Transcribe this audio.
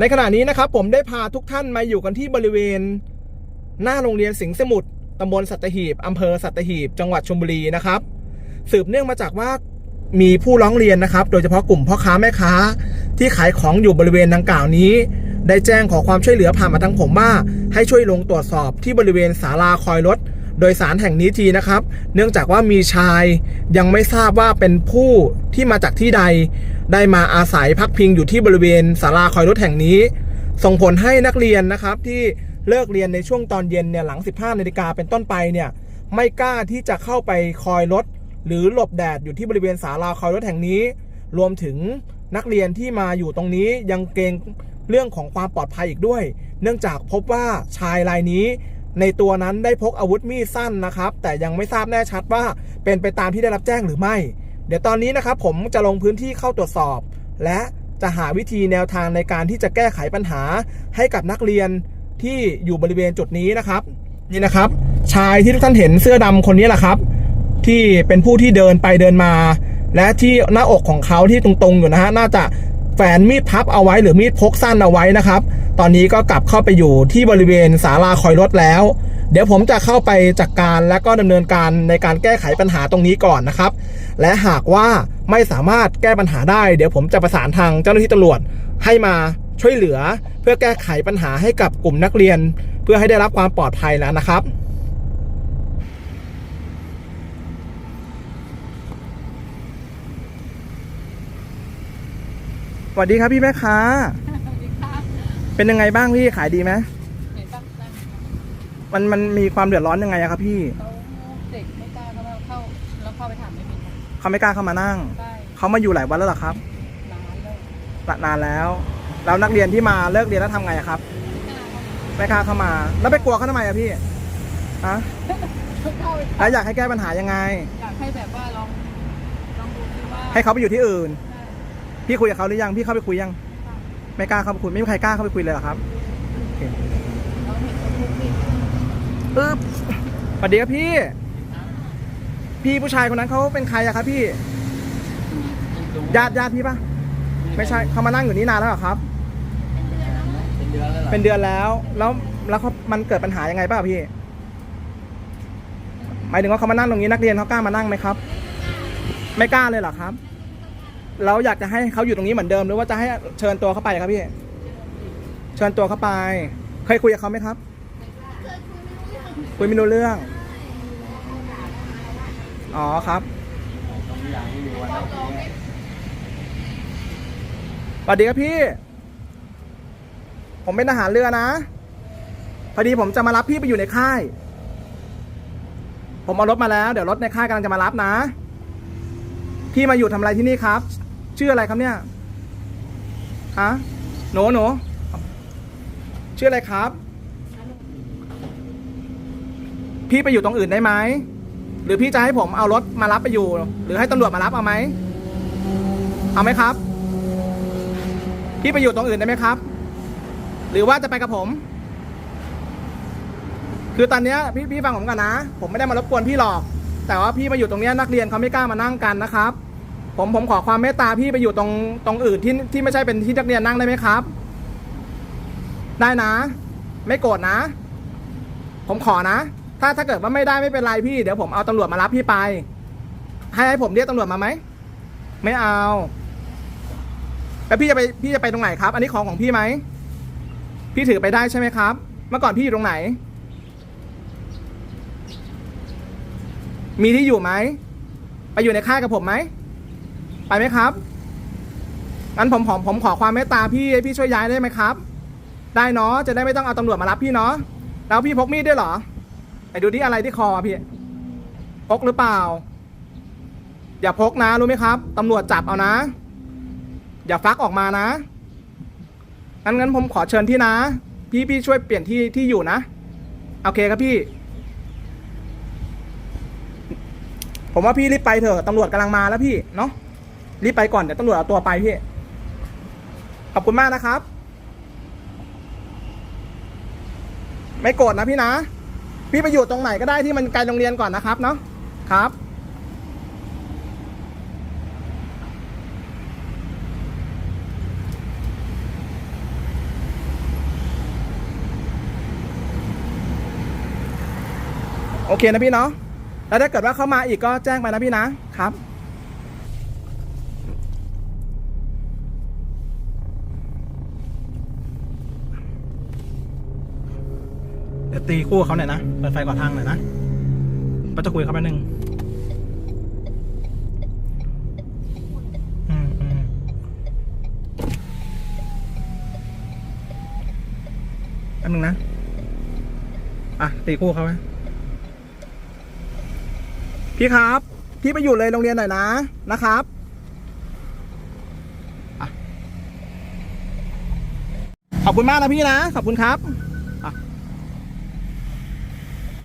ในขณะนี้นะครับผมได้พาทุกท่านมาอยู่กันที่บริเวณ หน้าโรงเรียนสิงห์สมุทรตำบลสัตหีบอำเภอสัตหีบ จังหวัดชลบุรีนะครับ สืบเนื่องมาจากว่ามีผู้ร้องเรียนนะครับ โดยเฉพาะกลุ่มพ่อค้าแม่ค้า ที่ขายของอยู่บริเวณดังกล่าวนี้ ได้แจ้งขอความช่วยเหลือผ่านมาทางผมว่า ให้ช่วยลงตรวจสอบที่บริเวณศาลาคอยรถ โดยสารแห่งนี้ทีนะครับ เนื่องจากว่ามีชายยังไม่ทราบว่าเป็นผู้ที่มาจากที่ใด ได้มาอาศัยพักพิงอยู่ที่บริเวณศาลาคอยรถแห่งนี้ ส่งผลให้นักเรียนนะครับที่เลิกเรียนในช่วงตอนเย็นเนี่ยหลัง 15นาฬิกาเป็นต้นไปเนี่ยไม่กล้าที่จะเข้าไปคอยรถ หรือหลบแดดอยู่ที่บริเวณศาลาคอยรถแห่งนี้ รวมถึงนักเรียนที่มาอยู่ตรงนี้ยังเกรงเรื่องของความปลอดภัยอีกด้วย เนื่องจากพบว่าชายรายนี้ ในตัวนั้นได้พกอาวุธมีดสั้นนะครับ แต่ยังไม่ทราบแน่ชัดว่าเป็นไปตามที่ได้รับแจ้งหรือไม่ เดี๋ยวตอนนี้นะครับผมจะลงพื้นที่เข้าตรวจสอบ และจะหาวิธีแนวทางในการที่จะแก้ไขปัญหาให้กับนักเรียนที่อยู่บริเวณจุดนี้นะครับ นี่นะครับ ชายที่ทุกท่านเห็นเสื้อดำคนนี้แหละครับ ที่เป็นผู้ที่เดินไปเดินมา และที่หน้าอกของเขาที่ตรงๆอยู่นะฮะน่าจะ แฝนมีดพับเอาไว้หรือมีดพกสั้นเอาไว้นะครับ ตอนนี้ก็กลับเข้าไปอยู่ที่บริเวณศาลาคอยรถแล้ว เดี๋ยวผมจะเข้าไปจัดกการและก็ดำเนินการในการแก้ไขปัญหาตรงนี้ก่อนนะครับ และหากว่าไม่สามารถแก้ปัญหาได้ เดี๋ยวผมจะประสานทางเจ้าหน้าที่ตำรวจให้มาช่วยเหลือ เพื่อแก้ไขปัญหาให้กับกลุ่มนักเรียน เพื่อให้ได้รับความปลอดภัยแล้วนะครับ วัสดีครับพี่แม่ค้าสวัสดีค่ะเป็นยังไงบ้างพี่ขายดีไหมเห็นปะนั่นมันมันมีความเดือดร้อนยังไงอะครับพี่เขาเด็กไม่กล้าเข้ามาเข้าแล้วเข้าไปถามไม่มีนะเขาไม่กล้าเข้ามานั่งใช่เขามาอยู่หลายวันแล้วเหรอครับร้านเลยนานแล้ว แล้วนักเรียนที่มาเลิกเรียนแล้วทำไงอะครับไม่กล้าเข้ามาไม่กล้าเข้ามาแล้วไปกลัวเขาทำไมอะพี่ฮะเข้าไปแล้วอยากให้แก้ปัญหายังไง อยากให้แบบว่าลองลองดูซิว่าให้เขาไปอยู่ที่อื่นใช่ พี่คุยกับเขาหรือยัง พี่เข้าไปคุยยัง ไม่กล้าเข้าไปคุย ไม่มีใครกล้าเข้าไปคุยเลยเหรอครับเราเห็นคนทุกข์นี่ปึ๊บสวัสดีครับพี่ พี่ผู้ชายคนนั้นเขาเป็นใครอะครับพี่ ญาติญาติพี่ปะไม่ใช่เขามานั่งอยู่นี่นานแล้วเหรอครับ เป็นเดือนแล้วเหรอเป็นเดือนแล้ว แล้วแล้วเขามันเกิดปัญหายังไงบ้างพี่ หมายถึงว่าเขามานั่งตรงนี้นักเรียนเขากล้ามานั่งไหมครับ ไม่กล้าเลยเหรอครับ แล้วอยากจะให้เขาอยู่ตรงนี้เหมือนเดิม หรือว่าจะให้เชิญตัวเขาไปครับพี่ เชิญตัวเขาไป เคยคุยกับเขาไหมครับ คุยไม่รู้เรื่อง อ๋อครับตรงนี้อย่างที่ดูว่าเราเนี่ยสวัสดีครับพี่ ผมเป็นทหารเรือนะ พอดีผมจะมารับพี่ไปอยู่ในค่าย ผมเอารถมาแล้ว เดี๋ยวรถในค่ายกำลังจะมารับนะ พี่มาอยู่ทำอะไรที่นี่ครับ ชื่ออะไรครับเนี่ยฮะหนูหนูชื่ออะไรครับ พี่ไปอยู่ตรงอื่นได้ไหมหรือพี่จะให้ผมเอารถมารับไปอยู่ หรือให้ตำรวจมารับเอาไหมเอาไหมครับ พี่ไปอยู่ตรงอื่นได้ไหมครับ หรือว่าจะไปกับผม คือตอนนี้พี่พี่ฟังผมก่อนนะ ผมไม่ได้มารบกวนพี่หรอก แต่ว่าพี่มาอยู่ตรงนี้นักเรียนเขาไม่กล้ามานั่งกันนะครับ ผมผมขอความเมตตาพี่ไปอยู่ตรงตรงอื่นที่ที่ไม่ใช่เป็นที่นักเรียนนั่งได้ไหมครับ ได้นะ ไม่โกรธนะ ผมขอนะ ถ้าถ้าเกิดว่าไม่ได้ไม่เป็นไรพี่เดี๋ยวผมเอาตำรวจมารับพี่ไป ให้ให้ผมเรียกตำรวจมาไหมไม่เอาแล้วพี่จะไปพี่จะไปตรงไหนครับ อันนี้ของของพี่ไหมพี่ถือไปได้ใช่ไหมครับ เมื่อก่อนพี่อยู่ตรงไหน มีที่อยู่ไหมไปอยู่ในค่ายกับผมไหม ไปไหมครับงั้นผมผมผมขอความเมตตาพี่ให้พี่ช่วยย้ายได้ไหมครับ ได้เนาะจะได้ไม่ต้องเอาตำรวจมารับพี่เนาะแล้วพี่พกมีดด้วยเหรอไปดูที่อะไรที่คอพี่พกหรือเปล่า อย่าพกนะรู้ไหมครับตำรวจจับเอานะ อย่าฟักออกมานะงั้นงั้นผมขอเชิญพี่นะ พี่พี่ช่วยเปลี่ยนที่ที่อยู่นะโอเคครับพี่ ผมว่าพี่รีบไปเถอะตำรวจกำลังมาแล้วพี่เนาะ รีบไปก่อนเดี๋ยวตำรวจเอาตัวไปพี่ ขอบคุณมากนะครับ ไม่โกรธนะพี่นะ พี่ไปอยู่ตรงไหนก็ได้ที่มันไกลโรงเรียนก่อนนะครับเนาะครับโอเคนะพี่เนาะ แล้วถ้าเกิดว่าเข้ามาอีกก็แจ้งไปนะพี่นะครับ เดี๋ยวตีคู่เขาหน่อยนะ เปิดไฟก่อนทางหน่อยนะก็จะคุยกับเขาแป๊บนึงอืมอืมแป๊บนึงนะ อะ ตีคู่เขาไหมพี่ครับ พี่ไปอยู่เลยโรงเรียนหน่อยนะ นะครับอขอบคุณมากนะพี่นะ ขอบคุณครับ